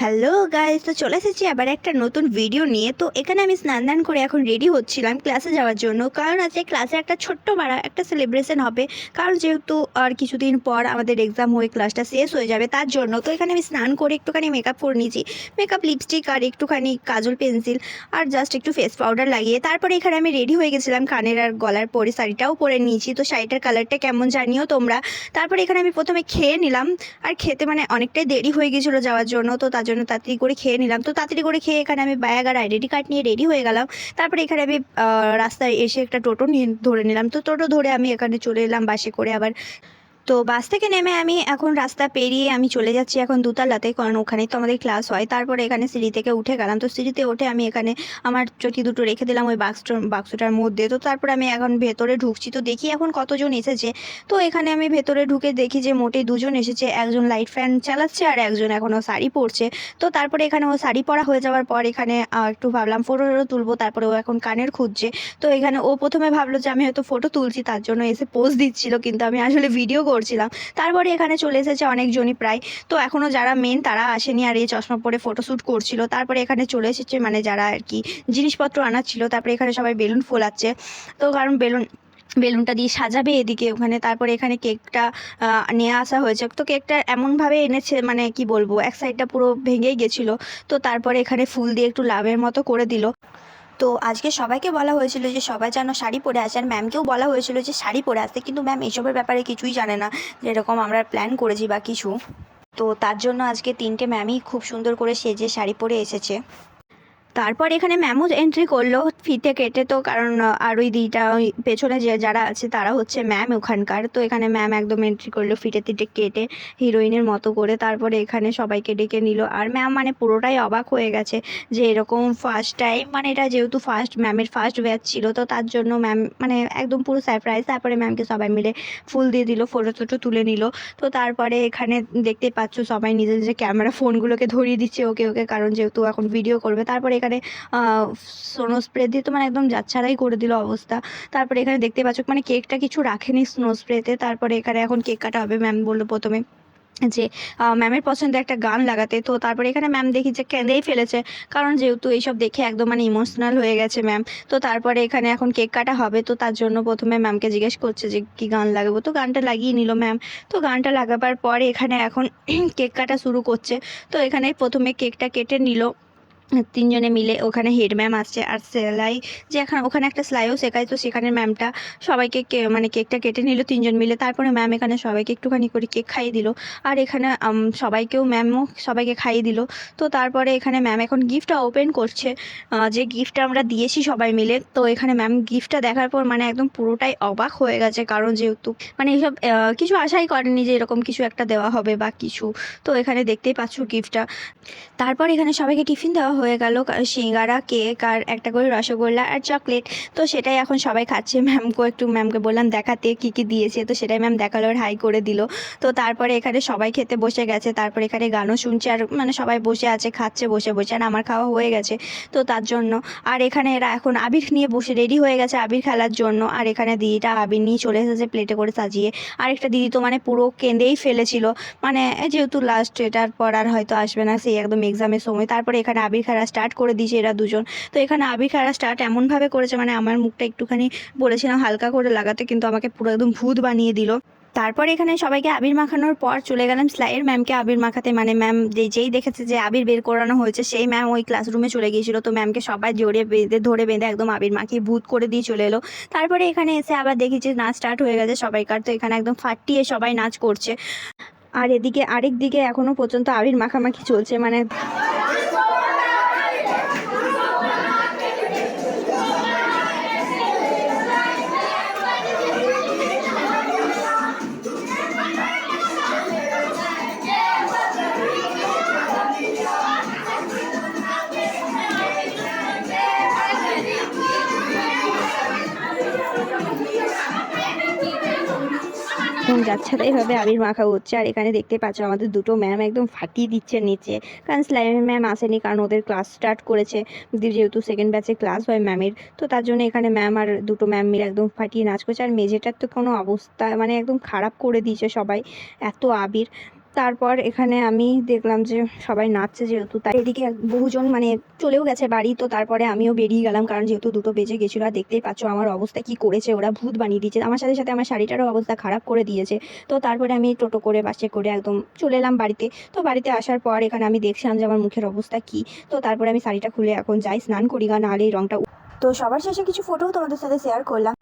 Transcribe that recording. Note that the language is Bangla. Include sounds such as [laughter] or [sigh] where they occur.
হ্যালো গাইস তো চলে এসেছি আবার একটা নতুন ভিডিও নিয়ে। তো এখানে আমি স্নান দান করে এখন রেডি হচ্ছিলাম ক্লাসে যাওয়ার জন্য। কারণ আছে ক্লাসে একটা ছোট্ট মারা, একটা সেলিব্রেশন হবে। কারণ যেহেতু, আর কিছুদিন পর আমাদের এক্সাম হয়ে ক্লাসটা শেষ হয়ে যাবে, তার জন্য তো এখানে আমি স্নান করে একটুখানি মেকআপ করে নিয়েছি। মেকআপ লিপস্টিক আর একটুখানি কাজল পেন্সিল আর জাস্ট একটু ফেস পাউডার লাগিয়ে তারপরে এখানে আমি রেডি হয়ে গেছিলাম কানের আর গলার পরে শাড়িটাও পরে নিয়েছি। তো শাড়িটার কালারটা কেমন জানিও তোমরা। তারপরে এখানে আমি প্রথমে খেয়ে নিলাম। আর খেতে মানে অনেকটাই দেরি হয়ে গেছিল যাওয়ার জন্য, তো তার জন্য তাড়াতাড়ি করে খেয়ে নিলাম। তো তাড়াতাড়ি করে খেয়ে এখানে আমি ব্যাগ আর আইডেন্টি কার্ড নিয়ে রেডি হয়ে গেলাম। তারপরে এখানে আমি রাস্তায় এসে একটা টোটো নিয়ে ধরে নিলাম। তো টোটো ধরে আমি এখানে চলে এলাম বাসে করে আবার তো বাস থেকে নেমে আমি এখন রাস্তা পেরিয়ে আমি চলে যাচ্ছি এখন দুতলাতে, কারণ ওখানেই তো আমাদের ক্লাস হয়। তারপরে এখানে সিঁড়ি থেকে উঠে গেলাম। তো সিঁড়িতে উঠে আমি এখানে আমার চটি দুটো রেখে দিলাম ওই বাক্স বাক্সটার মধ্যে। তো তারপরে আমি এখন ভেতরে ঢুকছি। তো দেখি এখন কতজন এসেছে। তো এখানে আমি ভেতরে ঢুকে দেখি যে মোটে দুজন এসেছে। একজন লাইট ফ্যান চালাচ্ছে আর একজন এখনও শাড়ি পরছে। তো তারপরে এখানে ও শাড়ি পরা হয়ে যাওয়ার পর এখানে একটু ভাবলাম ফটো তুলবো। তারপরে ও এখন কানের খুঁজছে। তো এখানে ও প্রথমে ভাবলো যে আমি হয়তো ফটো তুলছি, তার জন্য এসে পোজ দিচ্ছিল। কিন্তু আমি আসলে ভিডিও করছিলাম। তারপরে এখানে চলে এসেছে অনেকজনই প্রায়। তো এখনও যারা মেন তারা আসেনি আর এই চশমা পরে ফটোশ্যুট করছিল। তারপরে এখানে চলে এসেছে মানে যারা আর কি জিনিসপত্র আনাচ্ছিল তারপরে এখানে সবাই বেলুন ফোলাচ্ছে। তো কারণ বেলুন, বেলুনটা দিয়ে সাজাবে এদিকে ওখানে। তারপরে এখানে কেকটা নিয়ে আসা হয়েছে। তো কেকটা এমনভাবে এনেছে মানে কি বলব, এক সাইডটা পুরো ভেঙেই গেছিল। তো তারপরে এখানে ফুল দিয়ে একটু লাভের মতো করে দিল। তো আজকে সবাইকে বলা হয়েছিল যে সবাই যেন শাড়ি পরে আসে। আর ম্যামকেও বলা হয়েছিল যে শাড়ি পরে আসতে। কিন্তু ম্যাম এসবের ব্যাপারে কিছুই জানে না যেরকম আমরা প্ল্যান করেছি বা কিছু। তো তার জন্য আজকে তিনটে ম্যামই খুব সুন্দর করে সেজে শাড়ি পরে এসেছে। তারপর এখানে ম্যামও এন্ট্রি করল ফিতে কেটে তো, কারণ আর ওই দিটা ওই পেছনে যে যারা আছে তারা হচ্ছে ম্যাম ওখানকার। তো এখানে ম্যাম একদম এন্ট্রি করল ফিটে তিটে কেটে হিরোইনের মতো করে, তারপরে এখানে সবাইকে ডেকে নিল। আর ম্যাম মানে পুরোটাই অবাক হয়ে গেছে যে এরকম ফার্স্ট টাইম মানে এটা যেহেতু ফার্স্ট ম্যামের ফার্স্ট ব্যাচ ছিল, তো তার জন্য ম্যাম মানে একদম পুরো সারপ্রাইজ তারপরে ম্যামকে সবাই মিলে ফুল দিয়ে দিল ফটো টটো তুলে নিল। তো তারপরে এখানে দেখতে পাচ্ছ সবাই নিজের নিজের ক্যামেরা ফোনগুলোকে ধরিয়ে দিচ্ছে, ওকে ওকে, কারণ যেহেতু এখন ভিডিও করবে। তারপরে এখানে স্নো স্প্রে দিয়ে তো মানে একদম যাচ্ছাড়াই করে দিল অবস্থা। তারপরে এখানে দেখতে পাচ্ছ মানে কেকটা কিছু রাখেনি স্নো স্প্রেতে তারপরে এখানে এখন কেক কাটা হবে ম্যাম বলল প্রথমে। যে ম্যামের পছন্দের একটা গান লাগাতে। তো তারপরে এখানে ম্যাম দেখি যে কেঁদেই ফেলেছে। কারণ যেহেতু এইসব দেখে একদম মানে ইমোশনাল হয়ে গেছে ম্যাম তো তারপরে এখানে এখন কেক কাটা হবে। তো তার জন্য প্রথমে ম্যামকে জিজ্ঞেস করছে যে, কি গান লাগাবো? তো গানটা লাগিয়ে নিল ম্যাম তো গানটা লাগাবার পরে এখানে এখন [clears throat] কেক কাটা শুরু করছে। তো এখানে প্রথমে কেকটা কেটে নিল। তিনজনে মিলে ওখানে হেড ম্যাম আসছে আর সেলাই যে এখন ওখানে একটা সেলাইও শেখায়, তো সেখানে ম্যামটা সবাইকে মানে কেকটা কেটে নিল, তিনজন মিলে। তারপরে ম্যাম এখানে সবাইকে একটুখানি করে কেক খাইয়ে দিল। আর এখানে সবাইকেও ম্যামও সবাইকে খাইয়ে দিল। তো তারপরে এখানে ম্যাম এখন গিফটটা ওপেন করছে। যে গিফটটা আমরা দিয়েছি সবাই মিলে, তো এখানে ম্যাম গিফটটা দেখার পর মানে একদম পুরোটাই অবাক হয়ে গেছে। কারণ যেহেতু মানে এইসব কিছু আশাই করেনি যে এরকম কিছু একটা দেওয়া হবে বা কিছু। তো এখানে দেখতেই পাচ্ছ গিফটটা তারপর এখানে সবাইকে টিফিন দেওয়া হয়ে গেল। সিঙ্গারা, কেক আর একটা করে রসগোল্লা আর চকলেট। তো সেটাই এখন সবাই খাচ্ছে। ম্যামকেও একটু, ম্যামকে বললাম, দেখাতে কী কী দিয়েছে? তো সেটাই ম্যাম দেখাল আর হাই করে দিল। তো তারপরে এখানে সবাই খেতে বসে গেছে। তারপরে এখানে গানও শুনছে আর মানে সবাই বসে আছে, খাচ্ছে, বসে বসে। আর আমার খাওয়া হয়ে গেছে। তো তার জন্য। আর এখানে এরা এখন আবির নিয়ে বসে রেডি হয়ে গেছে আবির খেলার জন্য। আর এখানে দিদিটা আবির নিয়ে চলে এসেছে প্লেটে করে সাজিয়ে। আর একটা দিদি তো মানে পুরো কেঁদেই ফেলেছিল। মানে যেহেতু লাস্ট এটার পর আর হয়তো আসবে না, সেই একদম এক্সামের সময়। তারপরে এখানে আবির খেলা স্টার্ট করে দিয়েছে এরা দুজন। তো এখানে আবির খেলা স্টার্ট এমনভাবে করেছে মানে আমার মুখটা একটুখানি বলেছিলাম হালকা করে লাগাতে, কিন্তু আমাকে পুরো একদম ভূত বানিয়ে দিল। তারপর এখানে সবাইকে আবির মাখানোর পর চলে গেলাম স্লাইয়ের ম্যামকে আবির মাখাতে। মানে ম্যাম যেই দেখেছে যে আবির বের করানো হয়েছে, সেই ম্যাম ওই ক্লাসরুমে চলে গিয়েছিল। তো ম্যামকে সবাই জড়িয়ে বেঁধে, ধরে বেঁধে একদম আবির মাখিয়ে ভূত করে দিয়ে চলে এলো। তারপরে এখানে এসে আবার দেখি যে নাচ স্টার্ট হয়ে গেছে সবাইকার। তো এখানে একদম ফাটিয়ে সবাই নাচ করছে। আর এদিকে আরেক দিকে এখনও পর্যন্ত আবির মাখামাখি চলছে। মানে এখন যাচ্ছে এভাবে আবির মাখা হচ্ছে। আর এখানে দেখতে পাচ্ছ আমাদের দুটো ম্যাম একদম ফাটিয়ে দিচ্ছে নিচে। কারণ স্লাইমের ম্যাম আসেনি, কারণ ওদের ক্লাস স্টার্ট করেছে। যেহেতু সেকেন্ড ব্যাচে ক্লাস হয় ম্যামের তো তার জন্য এখানে ম্যাম আর দুটো ম্যাম মিলে একদম ফাটিয়ে নাচ করছে। আর মেঝেটার তো কোনো অবস্থা মানে একদম খারাপ করে দিয়েছে সবাই, এত আবির। তারপর এখানে আমি দেখলাম যে সবাই নাচছে যেহেতু, তাই এদিকে বহুজন মানে চলেও গেছে বাড়ি, তো তারপরে আমিও বেরিয়ে গেলাম কারণ যেহেতু দুটো বেজে গেছিল আর দেখতেই পাচ্ছ আমার অবস্থা কি করেছে, ওরা ভূত বানিয়ে দিয়েছে। আমার সাথে সাথে আমার শাড়িটারও অবস্থা খারাপ করে দিয়েছে। তো তারপরে আমি টোটো করে, বাসে করে একদম চলে এলাম বাড়িতে। তো বাড়িতে আসার পর এখানে আমি দেখছিলাম যে আমার মুখের অবস্থা কি। তো তারপরে আমি শাড়িটা খুলে এখন যাই, স্নান করি গা, নাহলে এই রঙটা তো সবার শেষে কিছু ফটোও তোমাদের সাথে শেয়ার করলাম।